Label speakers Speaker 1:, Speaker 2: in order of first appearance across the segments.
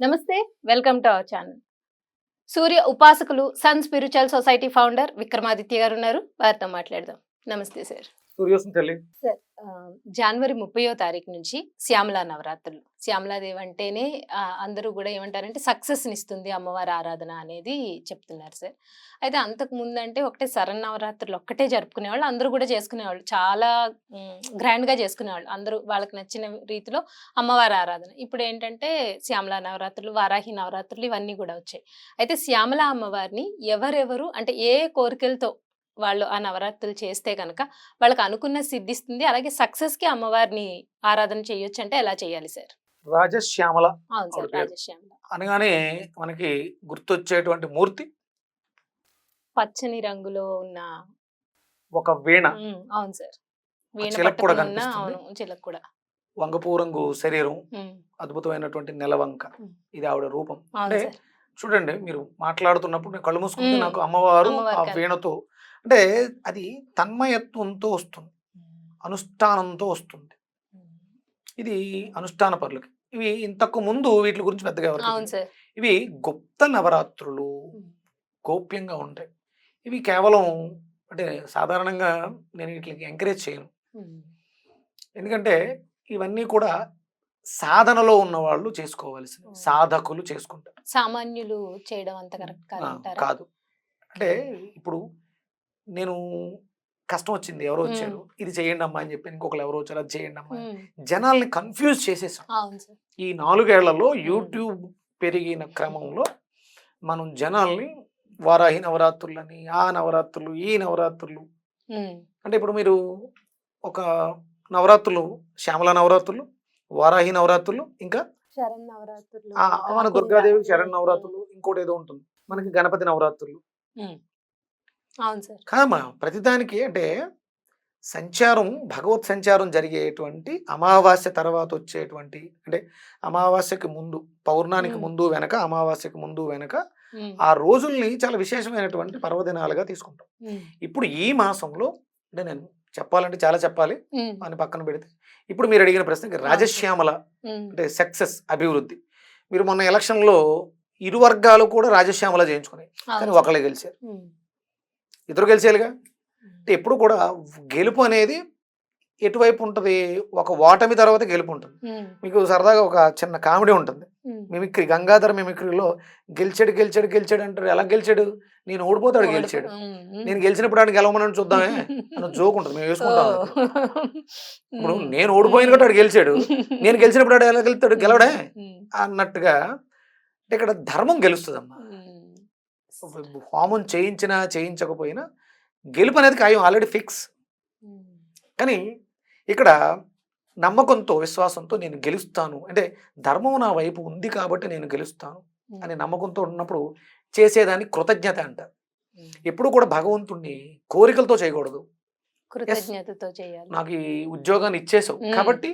Speaker 1: నమస్తే welcome to our channel. సూర్య ఉపాసకులు Sun spiritual society founder Vikramaditya garu ఉన్నారు. వారితో మాట్లాడదాం. నమస్తే సార్.
Speaker 2: సూర్యోసం తల్లి
Speaker 1: సార్ జనవరి ముప్పయో తారీఖు నుంచి శ్యామలా నవరాత్రులు. శ్యామలాదేవి అంటేనే అందరూ కూడా ఏమంటారంటే సక్సెస్ని ఇస్తుంది అమ్మవారి ఆరాధన అనేది చెప్తున్నారు సార్. అయితే అంతకు ముందంటే ఒకటే శరణ్ నవరాత్రులు ఒక్కటే జరుపుకునేవాళ్ళు అందరూ కూడా చేసుకునేవాళ్ళు. చాలా గ్రాండ్గా చేసుకునేవాళ్ళు. అందరూ వాళ్ళకి నచ్చిన రీతిలో అమ్మవారి ఆరాధన. ఇప్పుడు ఏంటంటే శ్యామలా నవరాత్రులు వారాహి నవరాత్రులు ఇవన్నీ కూడా వచ్చాయి. అయితే శ్యామల అమ్మవారిని ఎవరెవరు అంటే ఏ కోరికలతో వాళ్ళు ఆ నవరాత్రులు చేస్తే కనుక వాళ్ళకి అనుకున్న సిద్ధిస్తుంది. అలాగే సక్సెస్కి అమ్మవారిని ఆరాధన చేయొచ్చు అంటే ఎలా చేయాలి సార్?
Speaker 2: రాజశ్యామల
Speaker 1: అవును సార్. రాజశ్యామల.
Speaker 2: అనగానే మనకి గుర్తొచ్చేటువంటి మూర్తి?
Speaker 1: పచ్చని రంగులో ఉన్న
Speaker 2: ఒక వీణ.
Speaker 1: అవును సార్. వీణ
Speaker 2: చిలక కూడా కనిపిస్తుంది.
Speaker 1: అవును చిలక కూడా.
Speaker 2: వంగపూ రంగు శరీరం
Speaker 1: ఉమ్,
Speaker 2: అద్భుతమైనటువంటి నెలవంక. ఇది ఆవిడ రూపం.
Speaker 1: అవును
Speaker 2: అంటే
Speaker 1: సార్.
Speaker 2: చూడండి మీరు మాట్లాడుతున్నప్పుడు నేను కళ్ళు మూసుకుంటే. నాకు అమ్మవారు
Speaker 1: అమ్మవారి
Speaker 2: ఆ వీణతో అంటే అది తన్మయత్వంతో వస్తుంది. అనుష్ఠానంతో వస్తుంది. ఇది అనుష్ఠాన పరులకి. ఇవి ఇంతకు ముందు వీటి గురించి పెద్దగా.
Speaker 1: సార్.
Speaker 2: ఇవి గుప్త నవరాత్రులు. గోప్యంగా ఉంటాయి. ఇవి కేవలం అంటే సాధారణంగా నేను వీటికి ఎంకరేజ్ చేయను. ఎందుకంటే ఇవన్నీ కూడా సాధనలో ఉన్న వాళ్ళు చేసుకోవాల్సింది
Speaker 1: Hmm.
Speaker 2: సాధకులు చేసుకుంటారు.
Speaker 1: సామాన్యులు చేయడం అంత కరెక్ట్
Speaker 2: కాదు. అంటే ఇప్పుడు నేను కష్టం వచ్చింది. ఎవరో. వచ్చారు. ఇది చేయండి అమ్మా అని చెప్పి ఇంకొకరు ఎవరో వచ్చారు. అది చేయండి అమ్మా జనాల్ని కన్ఫ్యూజ్ చేసేసాం.
Speaker 1: అవును సార్.
Speaker 2: ఈ నాలుగేళ్ళలో యూట్యూబ్ పెరిగిన క్రమంలో మనం జనాల్ని వారాహి నవరాత్రులని ఆ నవరాత్రులు ఈ నవరాత్రులు అంటే ఇప్పుడు మీరు ఒక నవరాత్రులు శ్యామల నవరాత్రులు వారాహి నవరాత్రులు ఇంకా
Speaker 1: శరణ్ నవరాత్రులు
Speaker 2: ఆ మన దుర్గాదేవి శరణ్ నవరాత్రులు. ఇంకోటి ఏదో ఉంటుంది. మనకి గణపతి నవరాత్రులు
Speaker 1: అవును సార్.
Speaker 2: కాదమ్మా ప్రతిదానికి అంటే సంచారం భగవత్ సంచారం జరిగేటువంటి అమావాస్య తర్వాత వచ్చేటువంటి అంటే అమావాస్యకి ముందు పౌర్ణానికి. ముందు వెనక అమావాస్యకి ముందు వెనక ఆ రోజుల్ని చాలా విశేషమైనటువంటి పర్వదినాలుగా తీసుకుంటాం. ఇప్పుడు ఈ మాసంలో అంటే నేను చెప్పాలంటే చాలా చెప్పాలి అని పక్కన పెడితే ఇప్పుడు మీరు అడిగిన ప్రశ్నకి రాజశ్యామల అంటే సక్సెస్ అభివృద్ధి. మీరు మొన్న ఎలక్షన్లో ఇరు వర్గాలు కూడా రాజశ్యామల చేయించుకున్నాయి కానీ. ఒకళ్ళే గెలిచారు. ఇద్దరు గెలిచేయాలిగా అంటే ఎప్పుడు కూడా గెలుపు అనేది ఎటువైపు ఉంటుంది? ఒక ఓటమి తర్వాత గెలుపు ఉంటుంది. మీకు సరదాగా ఒక చిన్న కామెడీ ఉంటుంది. మిమిక్రీ గంగాధర మిమిక్రీలో గెలిచాడు గెలిచాడు గెలిచాడు అంటారు. ఎలా గెలిచాడు? నేను ఓడిపోతాడు గెలిచాడు. నేను గెలిచినప్పుడు ఆయన గెలవమని చూద్దామే అన్న జోక్ ఉంటుంది. మేము వేసుకుంటాం. ఇప్పుడు. నేను ఓడిపోయిన కాబట్టి వాడు గెలిచాడు. నేను గెలిచినప్పుడు వాడు ఎలా గెలుస్తాడు గెలవడే అన్నట్టుగా అంటే ఇక్కడ ధర్మం గెలుస్తుందమ్మా. హోమం చేయించినా చేయించకపోయినా గెలుపు అనేది ఖాయం ఆల్రెడీ ఫిక్స్. కానీ ఇక్కడ నమ్మకంతో విశ్వాసంతో నేను గెలుస్తాను. అంటే ధర్మం నా వైపు ఉంది కాబట్టి నేను గెలుస్తాను అనే నమ్మకంతో ఉన్నప్పుడు చేసేదాన్ని కృతజ్ఞత అంటారు. ఎప్పుడు కూడా భగవంతుణ్ణి కోరికలతో చేయకూడదు.
Speaker 1: కృతజ్ఞతతో చేయాలి.
Speaker 2: నాకు ఈ ఉద్యోగాన్ని ఇచ్చేసావు. కాబట్టి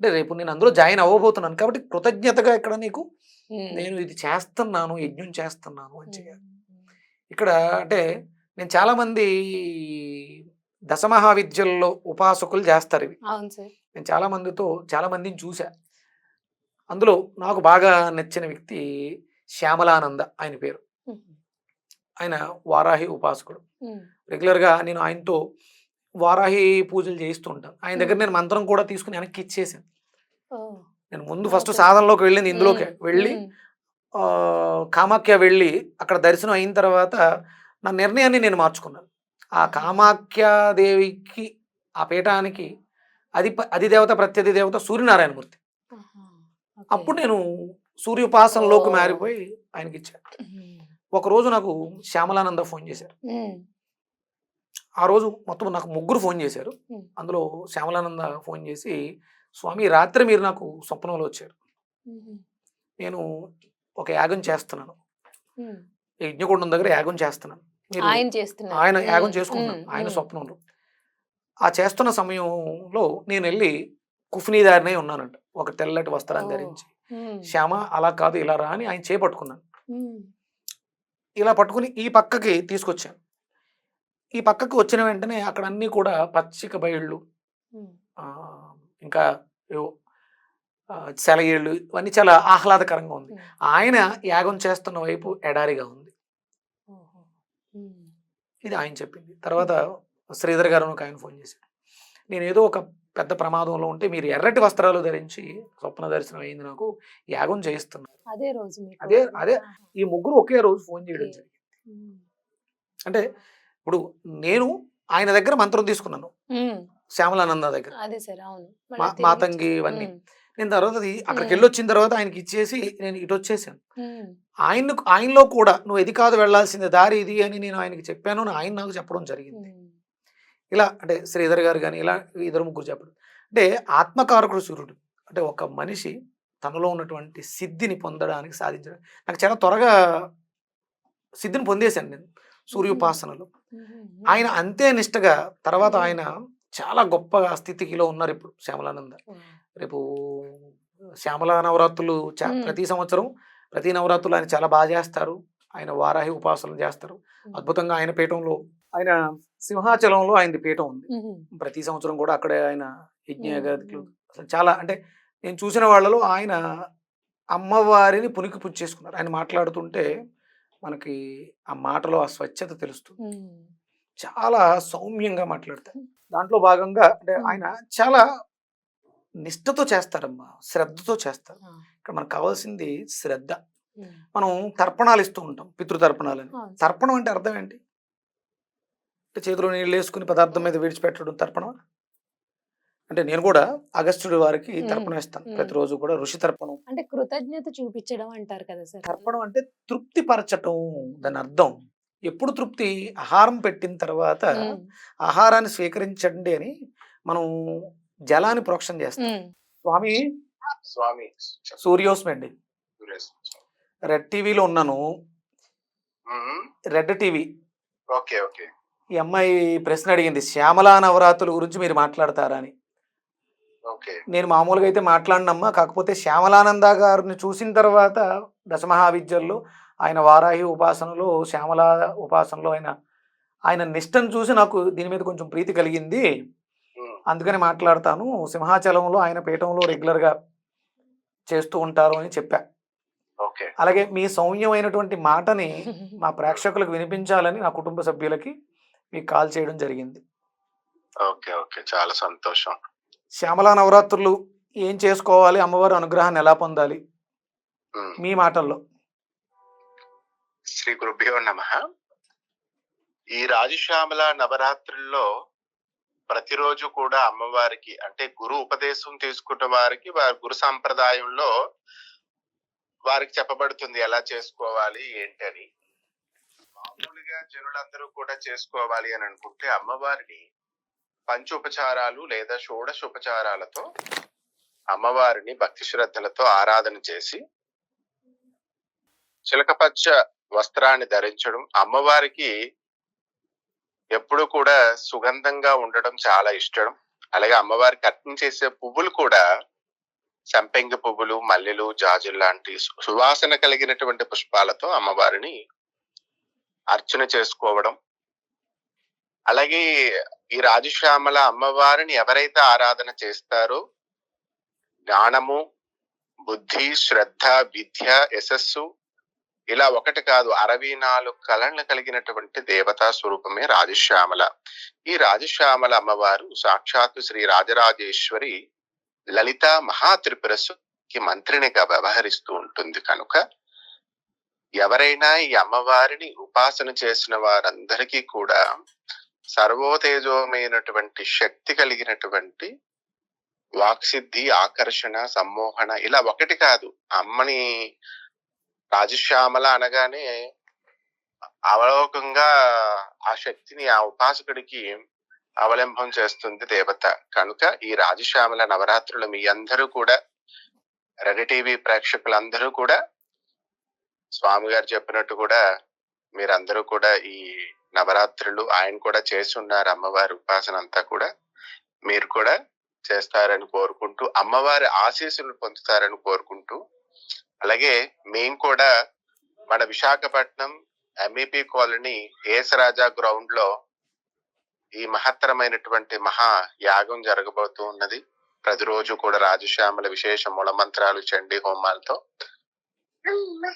Speaker 2: అంటే రేపు నేను అందులో జాయిన్ అవ్వబోతున్నాను కాబట్టి కృతజ్ఞతగా ఇక్కడ నీకు నేను ఇది చేస్తున్నాను యజ్ఞం చేస్తున్నాను అని చేయాలి ఇక్కడ అంటే నేను చాలా మంది దశమహావిద్యల్లో ఉపాసకులు చేస్తారు ఇవి. నేను చాలా మందితో చాలా మందిని చూసా అందులో నాకు బాగా నచ్చిన వ్యక్తి శ్యామలానంద ఆయన పేరు. ఆయన వారాహి ఉపాసకుడు. రెగ్యులర్గా నేను ఆయనతో వారాహి పూజలు చేయిస్తూ ఉంటాను. ఆయన దగ్గర. నేను మంత్రం కూడా తీసుకుని వెనక్కి ఇచ్చేసాను నేను ముందు ఫస్ట్. సాధనలోకి వెళ్ళింది ఇందులోకే. వెళ్ళి కామాఖ్య వెళ్ళి అక్కడ దర్శనం అయిన తర్వాత నా నిర్ణయాన్ని నేను మార్చుకున్నాను. ఆ కామాఖ్యాదేవికి ఆ పీఠానికి అది అది దేవత ప్రత్యధి దేవత సూర్యనారాయణమూర్తి. అప్పుడు నేను సూర్యోపాసనలోకి. మారిపోయి ఆయనకి ఇచ్చాను రోజు నాకు శ్యామలానంద ఫోన్ చేశారు. ఆ రోజు మొత్తం నాకు ముగ్గురు ఫోన్ చేశారు. అందులో శ్యామలానంద ఫోన్ చేసి స్వామి రాత్రి మీరు నాకు స్వప్నంలో వచ్చారు. నేను ఒక యాగం చేస్తున్నాను. యజ్ఞకుండం దగ్గర యాగం చేస్తున్నాను.
Speaker 1: ఆయన
Speaker 2: యాగం చేసుకుంటున్నాను. ఆయన. స్వప్నంలో. ఆ చేస్తున్న సమయంలో నేను వెళ్ళి కుఫ్నీదారినే ఉన్నానంట. ఒక తెల్లటి వస్త్రాన్ని. ధరించి. శ్యామ అలా కాదు ఇలా రా అని ఆయన చేపట్టుకున్నాను. ఇలా పట్టుకుని ఈ పక్కకి తీసుకొచ్చాను. ఈ పక్కకి వచ్చిన వెంటనే అక్కడ అన్నీ కూడా పచ్చిక బయళ్ళు ఇంకా సెలయేళ్ళు ఇవన్నీ చాలా ఆహ్లాదకరంగా ఉంది. ఆయన యాగం చేస్తున్న వైపు ఎడారిగా ఉంది. ఇది ఆయన చెప్పింది తర్వాత శ్రీధర్ గారు ఒక ఆయన ఫోన్ చేశాడు నేను ఏదో ఒక పెద్ద ప్రమాదంలో ఉంటే మీరు ఎర్రటి వస్త్రాలు ధరించి స్వప్న దర్శనం అయింది నాకు యాగం చేయిస్తున్నారు
Speaker 1: అదే రోజు
Speaker 2: అదే- అదే. ఈ ముగ్గురు ఒకే రోజు ఫోన్ చేయడం. జరిగింది.
Speaker 1: అంటే
Speaker 2: ఇప్పుడు నేను ఆయన దగ్గర మంత్రం తీసుకున్నాను. శ్యామలానంద దగ్గర మాతంగి ఇవన్నీ. నేను తర్వాత అది అక్కడికి. వెళ్ళి వచ్చిన తర్వాత ఆయనకి ఇచ్చేసి నేను ఇటు వచ్చేసాను. ఆయన ఆయనలో కూడా నువ్వు ఇది కాదు వెళ్ళాల్సింది దారి ఇది అని నేను ఆయనకి చెప్పాను ఆయన నాకు చెప్పడం జరిగింది. ఇలా అంటే శ్రీధర్ గారు కానీ ఇలా ఇద్దరు ముగ్గురు చెప్పడం అంటే ఆత్మకారకుడు సూర్యుడు అంటే ఒక మనిషి తనలో ఉన్నటువంటి సిద్ధిని పొందడానికి సాధించడం నాకు చాలా త్వరగా సిద్ధిని పొందేశాను నేను సూర్యోపాసనలో. ఆయన అంతే నిష్టగా తర్వాత. ఆయన చాలా గొప్ప స్థితికిలో ఉన్నారు ఇప్పుడు శ్యామలానంద. రేపు శ్యామల నవరాత్రులు. ప్రతి సంవత్సరం ప్రతి నవరాత్రులు ఆయన చాలా బాగా చేస్తారు. ఆయన వారాహి ఉపాసనలు చేస్తారు. అద్భుతంగా ఆయన పీఠంలో ఆయన సింహాచలంలో ఆయనది పీఠం ఉంది. ప్రతి సంవత్సరం కూడా అక్కడే ఆయన యజ్ఞ చాలా అంటే నేను చూసిన వాళ్ళలో ఆయన అమ్మవారిని పునికి పుచ్చేసుకున్నారు ఆయన మాట్లాడుతుంటే మనకి ఆ మాటలో ఆ స్వచ్ఛత తెలుస్తుంది. చాలా సౌమ్యంగా మాట్లాడతారు. దాంట్లో భాగంగా అంటే. ఆయన చాలా నిష్ఠతో చేస్తారమ్మా శ్రద్ధతో చేస్తారు. ఇక్కడ మనకు కావాల్సింది శ్రద్ధ. మనం తర్పణాలు ఇస్తూ ఉంటాం పితృతర్పణాలని. తర్పణం అంటే అర్థం ఏంటి అంటే చేతిలో నీళ్ళు వేసుకుని పదార్థం మీద విడిచిపెట్టడం తర్పణం అంటే నేను కూడా అగస్త్యుడి వారికి. తర్పణం ఇస్తాను. ప్రతిరోజు కూడా ఋషి తర్పణం
Speaker 1: అంటే కృతజ్ఞత చూపించడం అంటారు కదా సార్
Speaker 2: తర్పణం అంటే తృప్తి పరచటం దాని అర్థం ఎప్పుడు తృప్తి? ఆహారం పెట్టిన తర్వాత. ఆహారాన్ని స్వీకరించండి అని మనం జలాన్ని ప్రోక్షణ చేస్తాం. స్వామి?
Speaker 3: స్వామి.
Speaker 2: సూర్యోస్మండి రెడ్ టీవీలో ఉన్నాను. Red TV.
Speaker 3: Okay okay.
Speaker 2: ఈ అమ్మాయి ప్రశ్న అడిగింది శ్యామలా నవరాత్రుల గురించి మీరు మాట్లాడతారా? అని.
Speaker 3: ఓకే.
Speaker 2: నేను మామూలుగా అయితే మాట్లాడినమ్మా కాకపోతే శ్యామలానంద గారిని చూసిన తర్వాత దశమహావిద్యల్లో ఆయన వారాహి ఉపాసనలో శ్యామల ఉపాసనలో ఆయన ఆయన నిష్టను చూసి నాకు దీని మీద కొంచెం ప్రీతి కలిగింది. అందుకని మాట్లాడతాను. సింహాచలంలో ఆయన పీఠంలో రెగ్యులర్గా చేస్తూ ఉంటారు అని చెప్పా. అలాగే మీ సౌమ్యమైనటువంటి మాటని మా ప్రేక్షకులకు వినిపించాలని నా కుటుంబ సభ్యులకి మీకు కాల్ చేయడం జరిగింది.
Speaker 3: Okay okay. చాలా సంతోషం.
Speaker 2: శ్యామలా నవరాత్రులు ఏం చేసుకోవాలి? అమ్మవారి అనుగ్రహాన్ని ఎలా పొందాలి. మీ మాటల్లో.
Speaker 3: శ్రీ గురుభ్యో నమ. ఈ రాజశ్యామల నవరాత్రుల్లో ప్రతిరోజు కూడా అమ్మవారికి అంటే గురు ఉపదేశం తీసుకున్న వారికి వారి గురు సాంప్రదాయంలో వారికి చెప్పబడుతుంది ఎలా చేసుకోవాలి ఏంటని. మామూలుగా జనులందరూ కూడా చేసుకోవాలి అని అనుకుంటే అమ్మవారిని పంచోపచారాలు లేదా షోడశోపచారాలతో అమ్మవారిని భక్తి శ్రద్ధలతో ఆరాధన చేసి చిలకపచ్చ వస్త్రాన్ని ధరించడం. అమ్మవారికి ఎప్పుడు కూడా సుగంధంగా ఉండడం చాలా ఇష్టం. అలాగే అమ్మవారికి అర్పణ చేసే పువ్వులు కూడా సంపెంగ పువ్వులు మల్లెలు జాజులు లాంటి సువాసన కలిగినటువంటి పుష్పాలతో అమ్మవారిని అర్చన చేసుకోవడం. అలాగే ఈ రాజశ్యామల అమ్మవారిని ఎవరైతే ఆరాధన చేస్తారో జ్ఞానము బుద్ధి శ్రద్ధ విద్య యశస్సు ఇలా ఒకటి కాదు అరవై నాలుగు కళలను కలిగినటువంటి దేవతా స్వరూపమే రాజశ్యామల. ఈ రాజశ్యామల అమ్మవారు సాక్షాత్తు శ్రీ రాజరాజేశ్వరి లలిత మహాత్రిపురసుకి మంత్రినిగా వ్యవహరిస్తూ ఉంటుంది కనుక ఎవరైనా ఈ అమ్మవారిని ఉపాసన చేసిన వారందరికీ కూడా సర్వోతేజోమైనటువంటి శక్తి కలిగినటువంటి వాక్సిద్ధి ఆకర్షణ సమ్మోహన ఇలా ఒకటి కాదు అమ్మని రాజశ్యామల అనగానే అవలోకంగా ఆ శక్తిని ఆ ఉపాసకుడికి అవలంబం చేస్తుంది దేవత. కనుక ఈ రాజశ్యామల నవరాత్రులు మీ అందరూ కూడా రెడ్ టీవీ ప్రేక్షకులందరూ కూడా స్వామి గారు చెప్పినట్టు కూడా మీరందరూ కూడా ఈ నవరాత్రులు ఆయన కూడా చేసి ఉన్నారు అమ్మవారి ఉపాసన అంతా కూడా మీరు కూడా చేస్తారని కోరుకుంటూ అమ్మవారి ఆశీస్సులు పొందుతారని కోరుకుంటూ అలాగే మేము కూడా మన విశాఖపట్నం ఎంఈపి కాలనీ ఏసరాజా గ్రౌండ్లో ఈ మహత్తరమైనటువంటి మహా యాగం జరగబోతూ ఉన్నది. ప్రతిరోజు కూడా రాజశ్యామల విశేష మూలమంత్రాలు చండి చండీ హోమాలతో.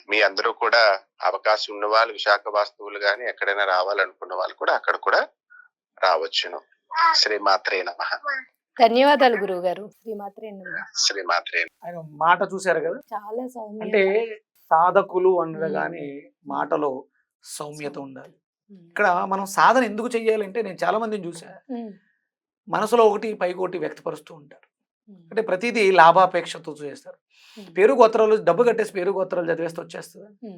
Speaker 3: మీ అందరూ కూడా అవకాశం ఉన్న వాళ్ళు విశాఖ వాస్తువులు గాని ఎక్కడైనా రావాలనుకున్న వాళ్ళు కూడా అక్కడ కూడా రావచ్చును. శ్రీమాత్రే నమ.
Speaker 1: ధన్యవాదాలు గురువు గారు శ్రీమాత్రే.
Speaker 3: శ్రీమాత్రే
Speaker 2: ఆయన మాట చూశారు కదా?
Speaker 1: చాలా సౌమ్యం
Speaker 2: అంటే సాధకులు అనగానే మాటలో సౌమ్యత ఉండాలి. ఇక్కడ మనం సాధన ఎందుకు చెయ్యాలంటే నేను చాలా మందిని చూశాను మనసులో ఒకటి పైకి ఒకటి వ్యక్తపరుస్తూ ఉంటారు. అంటే ప్రతిదీ లాభాపేక్షతో చేస్తారు. పేరు గోత్రాలు డబ్బు కట్టేసి పేరు గోత్రాలు చదివేస్తే వచ్చేస్తుంది?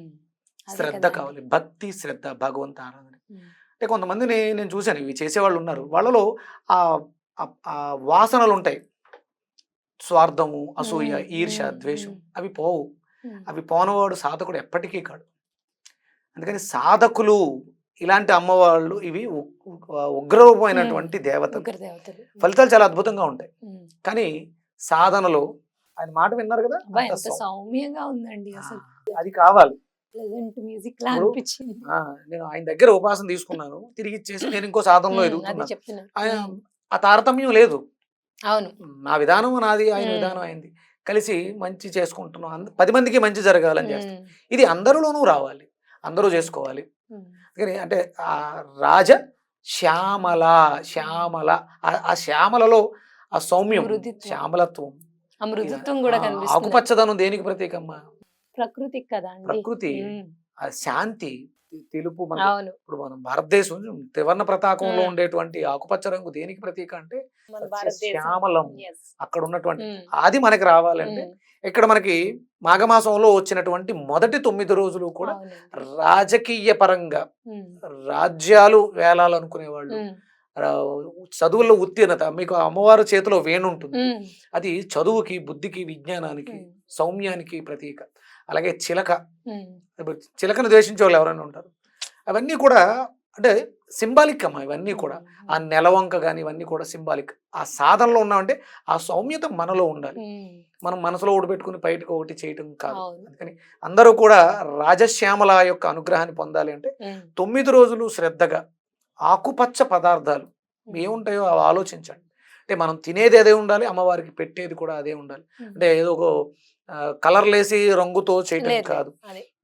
Speaker 2: శ్రద్ధ కావాలి. భక్తి శ్రద్ధ భగవంత ఆరాధన. అంటే కొంతమందిని నేను చూశాను. ఇవి చేసేవాళ్ళు ఉన్నారు. వాళ్ళలో ఆ వాసనలు ఉంటాయి స్వార్థము అసూయ ఈర్ష ద్వేషం. అవి పోవు. అవి పోనవాడు సాధకుడు ఎప్పటికీ కాడు. అందుకని సాధకులు ఇలాంటి అమ్మవాళ్ళు ఇవి ఉగ్రరూపమైనటువంటి దేవతలు.
Speaker 1: ఉగ్రదేవతలు.
Speaker 2: ఫలితాలు చాలా అద్భుతంగా ఉంటాయి. కానీ సాధనలో ఆయన మాట విన్నారు కదా?
Speaker 1: సౌమ్యంగా ఉందండి అసలు.
Speaker 2: అది కావాలి.
Speaker 1: మ్యూజిక్
Speaker 2: నేను ఆయన దగ్గర ఉపాసన తీసుకున్నాను. తిరిగి ఇచ్చేసి నేను ఇంకో సాధనలో ఎదుగుతున్నాను. ఆ తారతమ్యం లేదు.
Speaker 1: అవును.
Speaker 2: నా విధానం నాది ఆయన. విధానం అయింది కలిసి మంచి చేసుకుంటున్నాం. పది మందికి మంచి జరగాలని చేస్తాం. ఇది అందరిలోనూ రావాలి. అందరూ చేసుకోవాలి. అందుకని అంటే ఆ రాజ శ్యామల శ్యామల ఆ- శ్యామలలో ఆ సౌమ్యం. శ్యామలత్వం.
Speaker 1: మృదుత్వం కూడా
Speaker 2: ఆకుపచ్చదనం దేనికి ప్రతీకమ్మ?
Speaker 1: ప్రకృతి కదా
Speaker 2: ప్రకృతి శాంతి. తెలుపు మన ఇప్పుడు మనం భారతదేశం త్రివర్ణ పతాకంలో
Speaker 1: మ్మ్.
Speaker 2: ఉండేటువంటి ఆకుపచ్చ రంగు దేనికి ప్రతీక అంటే శ్యామలం. అక్కడ ఉన్నటువంటి అది మనకి రావాలంటే ఇక్కడ మనకి మాఘమాసంలో వచ్చినటువంటి మొదటి తొమ్మిది రోజులు కూడా. రాజకీయ పరంగా రాజ్యాలు వేలాలనుకునే వాళ్ళు చదువుల్లో ఉత్తీర్ణత మీకు అమ్మవారి చేతిలో వేణు ఉంటుంది
Speaker 1: ఉమ్,
Speaker 2: అది చదువుకి బుద్ధికి విజ్ఞానానికి సౌమ్యానికి ప్రతీక. అలాగే చిలక. ఇప్పుడు చిలకను ద్వేషించే వాళ్ళు ఎవరైనా ఉంటారు. అవన్నీ కూడా అంటే సింబాలిక్ అమ్మా ఇవన్నీ కూడా. ఆ నెలవంక కానీ ఇవన్నీ కూడా సింబాలిక్. ఆ సాధనలో ఉన్నామంటే ఆ సౌమ్యత మనలో ఉండాలి. మనం మనసులో ఊడబెట్టుకుని బయటకు ఒకటి చేయటం కాదు. అందుకని అందరూ కూడా రాజశ్యామల యొక్క అనుగ్రహాన్ని పొందాలి అంటే తొమ్మిది రోజులు శ్రద్ధగా ఆకుపచ్చ పదార్థాలు ఏముంటాయో అవి ఆలోచించండి. అంటే మనం తినేది అదే ఉండాలి అమ్మవారికి పెట్టేది కూడా అదే ఉండాలి. అంటే ఏదో ఒక కలర్లేసి రంగుతో చేయటం కాదు.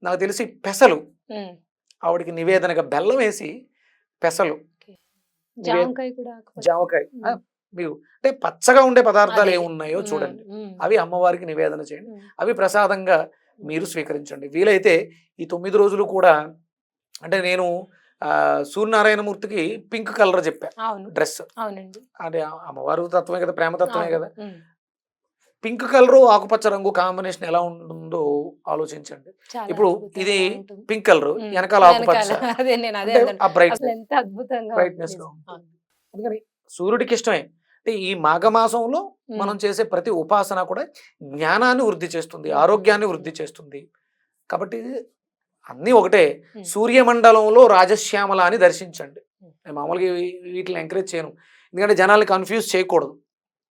Speaker 2: నాకు తెలిసి పెసలు. ఆవిడకి నివేదనగా బెల్లం వేసి పెసలు.
Speaker 1: జామకాయ
Speaker 2: మీరు అంటే పచ్చగా ఉండే పదార్థాలు. ఏమున్నాయో చూడండి. అవి అమ్మవారికి నివేదన చేయండి. అవి ప్రసాదంగా మీరు స్వీకరించండి. వీలైతే ఈ తొమ్మిది రోజులు కూడా అంటే నేను సూర్యనారాయణమూర్తికి పింక్ కలర్ చెప్పా.
Speaker 1: అవును.
Speaker 2: డ్రెస్. అంటే అమ్మవారు తత్వమే కదా ప్రేమ తత్వమే కదా. పింక్ కలర్ ఆకుపచ్చ రంగు కాంబినేషన్ ఎలా ఉంటుందో ఆలోచించండి. ఇప్పుడు ఇది. పింక్ కలర్ వెనకాల ఆకుపచ్చ. సూర్యుడికి ఇష్టమే. అంటే ఈ మాఘమాసంలో మనం చేసే ప్రతి ఉపాసన కూడా జ్ఞానాన్ని వృద్ధి చేస్తుంది. ఆరోగ్యాన్ని వృద్ధి చేస్తుంది. కాబట్టి అన్నీ ఒకటే. సూర్యమండలంలో రాజశ్యామల అని దర్శించండి. నేను మామూలుగా వీటిని ఎంకరేజ్ చేయను. ఎందుకంటే జనాల్ని కన్ఫ్యూజ్ చేయకూడదు.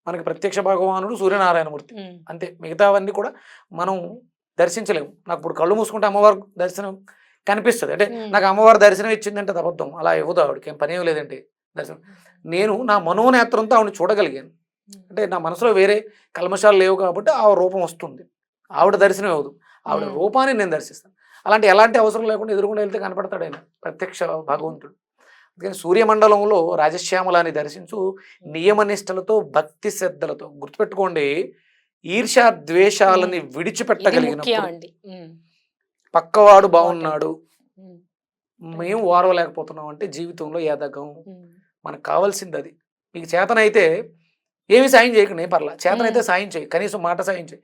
Speaker 2: మనకి ప్రత్యక్ష భగవానుడు సూర్యనారాయణమూర్తి. అంతే. మిగతావన్నీ కూడా మనం దర్శించలేము. నాకు ఇప్పుడు కళ్ళు మూసుకుంటే అమ్మవారు దర్శనం కనిపిస్తుంది. అంటే. నాకు అమ్మవారు దర్శనం ఇచ్చిందంటే అబద్ధం అలా ఇవ్వదు ఆవిడకి ఏం పని ఏం లేదండి దర్శనం. నేను నా మనోనేత్రంతో ఆవిడ చూడగలిగాను. అంటే నా మనసులో వేరే కల్మషాలు లేవు కాబట్టి ఆ రూపం వస్తుంది. ఆవిడ దర్శనం ఇవ్వదు ఆవిడ. రూపాన్ని నేను దర్శిస్తాను. అలాంటి ఎలాంటి అవసరం లేకుండా ఎదురుగుండా వెళ్తే కనపడతాడు ఆయన. ప్రత్యక్ష భగవంతుడు. అందుకని సూర్యమండలంలో రాజశ్యామలాన్ని దర్శించు నియమనిష్టలతో భక్తి శ్రద్ధలతో గుర్తుపెట్టుకోండి ఈర్ష్యా ద్వేషాలని
Speaker 1: ఉమ్,
Speaker 2: పక్కవాడు బాగున్నాడు. మేము ఓర్వలేకపోతున్నాం అంటే జీవితంలో
Speaker 1: ఉమ్,
Speaker 2: మనకు కావాల్సింది అది మీకు చేతనైతే ఏమి సాయం చేయకండి ఏం పర్లా. చేతనైతే. సాయం చేయి కనీసం మాట సాయం చేయి.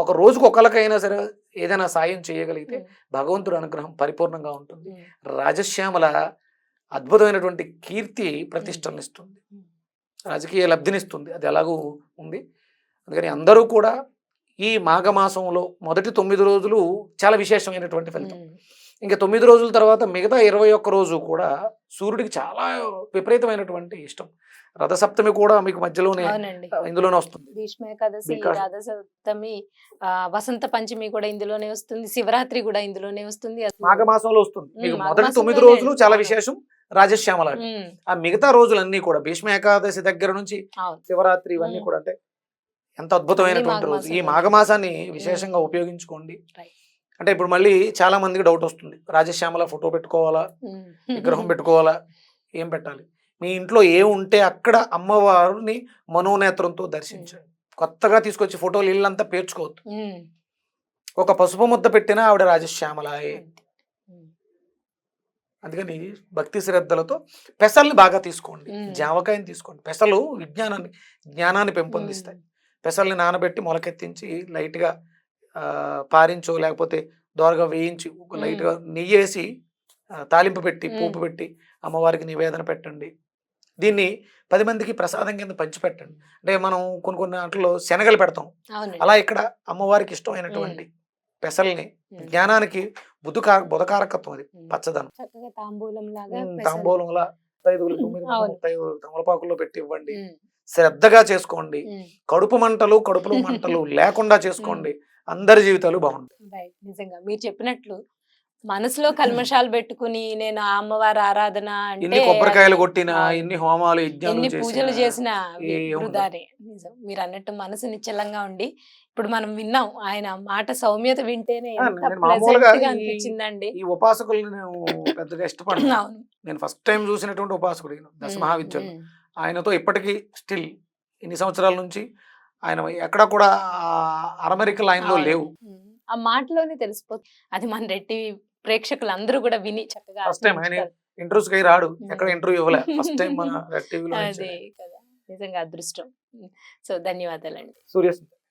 Speaker 2: ఒక రోజుకు ఒకరికైనా సరే ఏదైనా సాయం చేయగలిగితే భగవంతుడి అనుగ్రహం పరిపూర్ణంగా ఉంటుంది. రాజశ్యామల అద్భుతమైనటువంటి కీర్తి
Speaker 1: ఉమ్.
Speaker 2: రాజకీయ లబ్ధినిస్తుంది. అది ఎలాగూ ఉంది. అందుకని అందరూ కూడా ఈ మాఘమాసంలో మొదటి తొమ్మిది రోజులు చాలా విశేషమైనటువంటి ఫలితం. ఇంకా తొమ్మిది రోజుల తర్వాత మిగతా ఇరవై ఒక్క రోజు కూడా సూర్యుడికి చాలా విపరీతమైనటువంటి ఇష్టం. రథసప్తమి కూడా మీకు మధ్యలోనే ఇందులోనే వస్తుంది.
Speaker 1: భీష్మ ఏకాదశి
Speaker 2: Because-
Speaker 1: రాధ సప్తమి ఆ, వసంత పంచమి కూడా ఇందులోనే వస్తుంది. శివరాత్రి కూడా ఇందులోనే వస్తుంది.
Speaker 2: మాఘమాసంలో వస్తుంది. మొదటి తొమ్మిది రోజులు చాలా. విశేషం. రాజశ్యామల ఆ మిగతా రోజులన్నీ కూడా భీష్మ ఏకాదశి దగ్గర నుంచి శివరాత్రి ఇవన్నీ. కూడా అంటే ఎంత అద్భుతమైనటువంటి రోజు. ఈ. మాఘమాసాన్ని విశేషంగా ఉపయోగించుకోండి. అంటే ఇప్పుడు మళ్ళీ చాలా మందికి డౌట్ వస్తుంది. రాజశ్యామల ఫోటో పెట్టుకోవాలా. విగ్రహం పెట్టుకోవాలా? ఏం పెట్టాలి? మీ ఇంట్లో ఏ ఉంటే అక్కడ అమ్మవారిని మనోనేత్రంతో దర్శించండి. కొత్తగా తీసుకొచ్చి ఫోటోలు ఇల్లంతా పేర్చుకోవద్దు. ఒక పసుపు ముద్ద పెట్టినా ఆవిడ రాజశ్యామలాయే. అందుకని భక్తి శ్రద్ధలతో పెసల్ని బాగా తీసుకోండి.
Speaker 1: మ్మ్.
Speaker 2: జామకాయని తీసుకోండి. పెసలు విజ్ఞానాన్ని జ్ఞానాన్ని పెంపొందిస్తాయి. పెసల్ని నానబెట్టి మొలకెత్తించి లైట్గా పారించో లేకపోతే దోరగా వేయించి. లైట్గా నెయ్యి వేసి తాలింపు పెట్టి. పోపు పెట్టి అమ్మవారికి నివేదన పెట్టండి. దీన్ని పది మందికి ప్రసాదం కింద పంచి పెట్టండి అంటే మనం కొన్ని కొన్ని వాటిలో శనగలు పెడతాం. అలా ఇక్కడ అమ్మవారికి ఇష్టమైనటువంటి పెసల్ని జ్ఞానానికి బుధకార బుధకారకత్వం అది. పచ్చదనం. తాంబూలంలా తొమ్మిది తమలపాకుల్లో పెట్టి ఇవ్వండి. శ్రద్ధగా చేసుకోండి. కడుపు మంటలు కడుపులో మంటలు లేకుండా చేసుకోండి. అందరి జీవితాలు బాగుంటాయి.
Speaker 1: నిజంగా మీరు చెప్పినట్లు మనసులో కల్మషాలు పెట్టుకుని నేను ఆ అమ్మవారి ఆరాధన అంటే
Speaker 2: ఎన్ని కొబ్బరికాయలు కొట్టినా. ఎన్ని హోమాలు
Speaker 1: ఎన్ని పూజలు చేసినా. వృధానే నిజం మీరు అన్నట్టు మనసు నిశ్చలంగా ఉండి ఇప్పుడు మనం విన్నాం ఆయన మాట సౌమ్యత వింటేనే అనిపించిందండి
Speaker 2: ఈ ఉపాసకుల్ని నేను పెద్దగా ఇష్టపడను
Speaker 1: అవును
Speaker 2: నేను ఫస్ట్ టైం చూసినటువంటి ఉపాసకుడు దశ మహావిద్యలు ఆయనతో ఇప్పటికీ స్టిల్ ఇన్ని సంవత్సరాల నుంచి ఆయన ఎక్కడ కూడా అరమరిక లైన్లో
Speaker 1: అవును.
Speaker 2: లేవు.
Speaker 1: ఆ మాటలోనే తెలిసిపోతుంది అది మన రెడ్డి ప్రేక్షకులు అందరూ కూడా విని చక్కగా
Speaker 2: ఆయన
Speaker 1: ఆస్వాదించుతారు.
Speaker 2: ఇంటర్వ్యూస్కి రాడు. ఎక్కడ ఇంటర్వ్యూ ఇవ్వలే. ఫస్ట్ టైం మన టీవీలో
Speaker 1: అదే కదా. నిజంగా అదృష్టం. సో ధన్యవాదాలండి.
Speaker 2: సూర్య